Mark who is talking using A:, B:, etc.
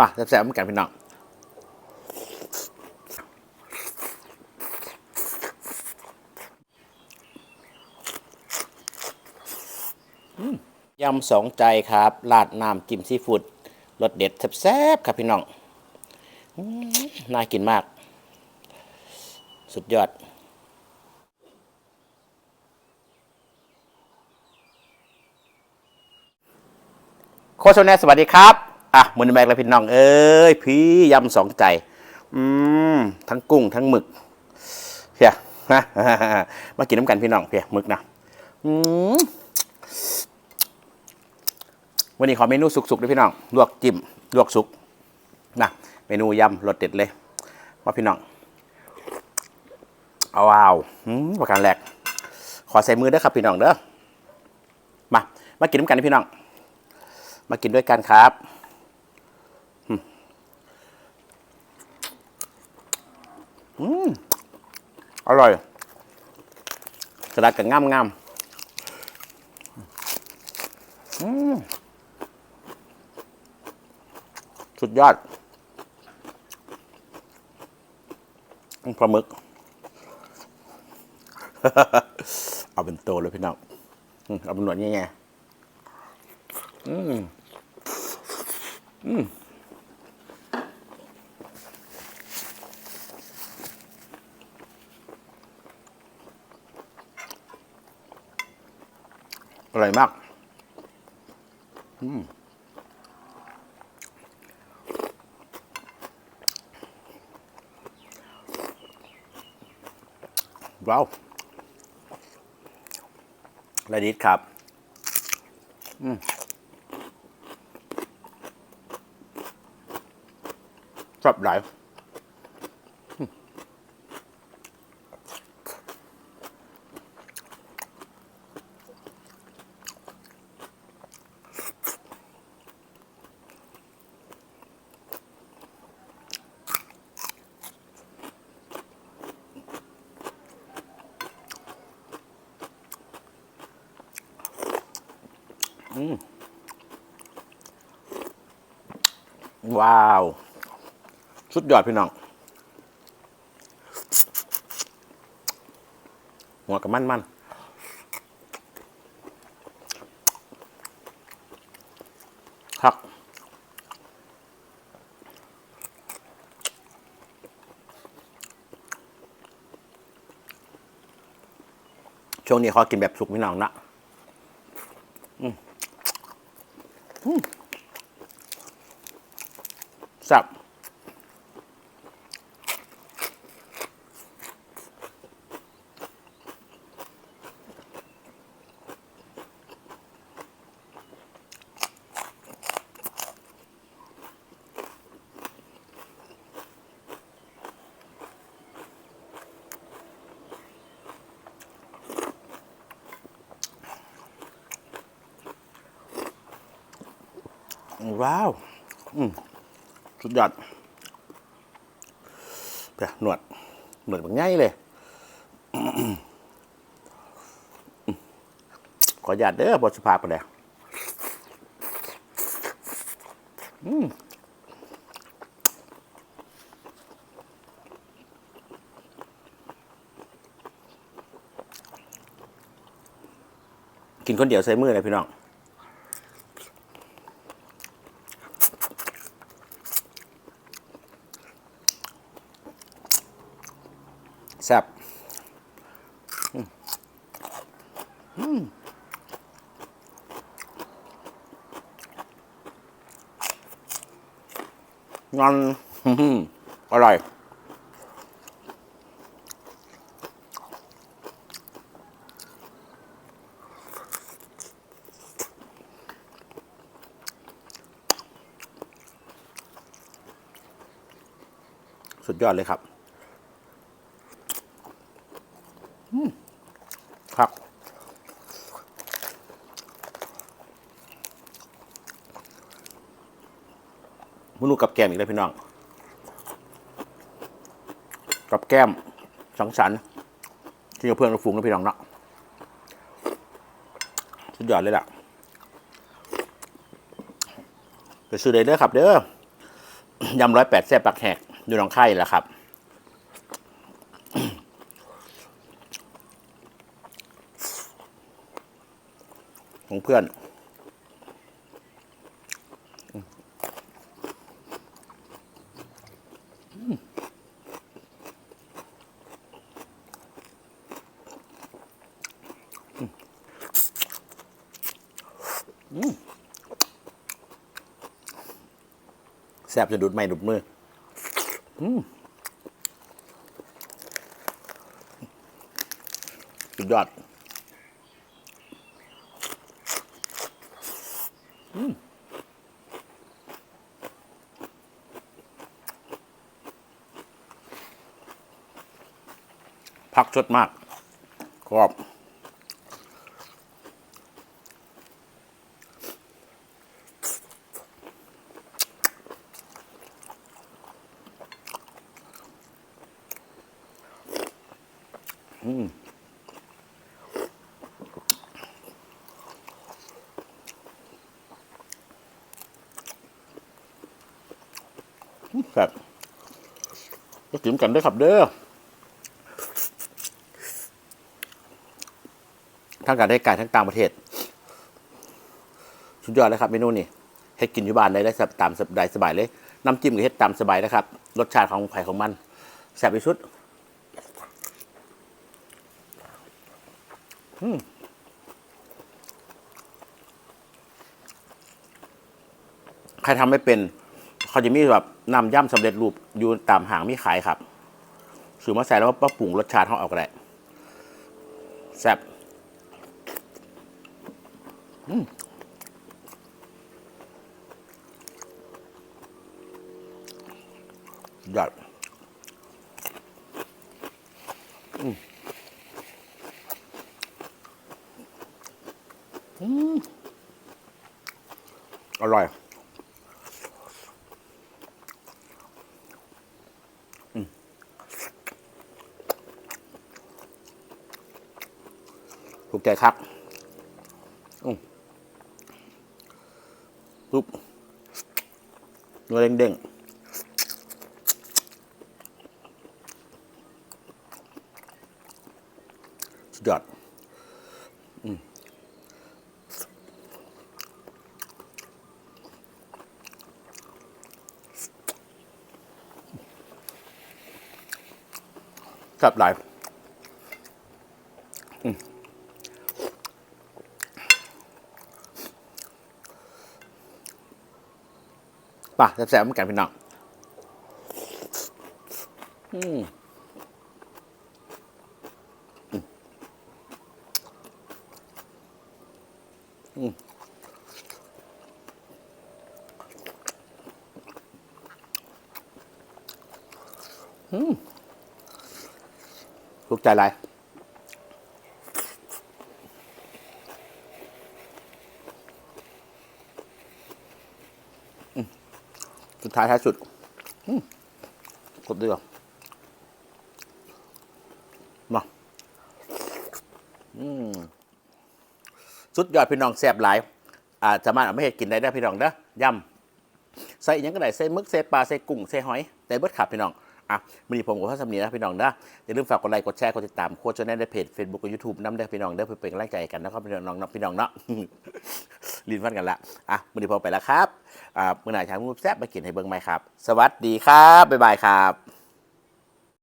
A: ป่ะแซ่บๆเหมือนกันพี่น้องยำสองใจครับราดน้ำจิ้มซีฟู้ดรสเด็ดแซ่บๆครับพี่น้องน่ากินมาก สุดยอดโคชแนสวัสดีครับ อะมือแบกและพี่น้องเอ้ยพี่ยำสองใจ อืมทั้งกุ้งทั้งหมึกเพียฮะมากินน้ำกันพี่น้องเพียหมึกนะอืมวันนี้ขอเมนูสุกๆด้วยพี่น้องลวกจิ้มลวกสุกนะเมนูยำรสเด็ดเลยว่าพี่น้องเอาว้าวประการแรก ขอใส่มือด้อครับพี่น้องเด้อมามากินน้ำกันพี่น้อง มากินด้วยกันครับอืม อืมอร่อยสลัดกับง่ามง่ามอืมสุดยอดปลาหมึก เอาเป็นโตเลยพี่น้องเอาเป็นหนวดแง่ๆอืมอ ร่อยมาก อืมว้าวระดิษครับ อืมชอบหลาย ว้าว สุดยอดพี่น้อง หัวกับมันมันครับช่วงนี้ขอกินแบบสุกพี่น้องนะ ว้าวสุดยอดเดี๋ยหนวด หนวดแบบง่ายเลย ขอหยาดเด้อบทสภาพไปเลยอืมกินคนเดียวใส่มือเลยพี่น้อง แซ่บอืมอืมงอนอร่อยสุดยอดเลยครับ มนูกับแก้มอีกแล้วพี่น้อง กับแก้มสังสรรค์ที่เพื่อนกับฝูงนะพี่น้องเนาะสุดยอดเลยล่ะไปซื้อได้เด้อครับ เด้อยำร้อยแปดแซ่บปักแหกอยู่หนองไข่แล้วครับของเพื่อน แซ่บจะดูดไม่ดูดมือสุดยอดอืมผักสดมากกรอบ ครับก็กินกันเด้วยครับเด้อทั้งการได้ไก่ทั้งต่างประเทศ สุดยอดเลยครับเมนูนี่เฮ็ดกินอยู่บ้านได้ได้ตามสบายสบายเลย น้ำจิ้มก็เฮ็ดตามสบายนะครับ รสชาติของไผ่ของมันแซ่บที่สุดอืม ใครทำไม่เป็น เขาจะมีแบบนำย่ำสำเร็จรูปอยู่ตามหางมีขายครับซื้อมาใส่แล้วมาปรุงรสชาติเขาเอาก็ได้แซ่บอืมยอดอืม อร่อยถูกใจครับอืมปุ๊บเนื้อเด้งๆสุดยอดอืม ครับหลายป่ะแซ่บๆเหมือนกันพี่น้องอืมอืมอืม ถูกใจอะไรสุดท้ายท้ายสุดกดดีกว่ามาอืมสุดยอดพี่น้องแซ่บหลายอ่าสามาเอาไปเฮ็ดกินได้ได้พี่น้องเด้อยำใส่อหยังก็ได้ใส่หมึกใส่ปลาใส่กุ้งใส่หอยแต่เบิดขับพี่น้อง อะมีผมกับพ่อสำเนียนะพี่น้องนะอย่าลืมฝากกดไลค์กดแชร์กดติดตามโค้ชชแนลในเพจ Facebook กับ YouTube น้ำได้พี่น้องได้เพื่อเป็นกำลังใจกันนะครับพี่น้องนาะพี่น้องเนาะลินฟันกันละอะมือนี้พอไปแล้วครับอ่ามือหน่าชางมือแซ่บมากินให้เบิ้งไหมครับ สวัสดีครับบ๊ายบายครับ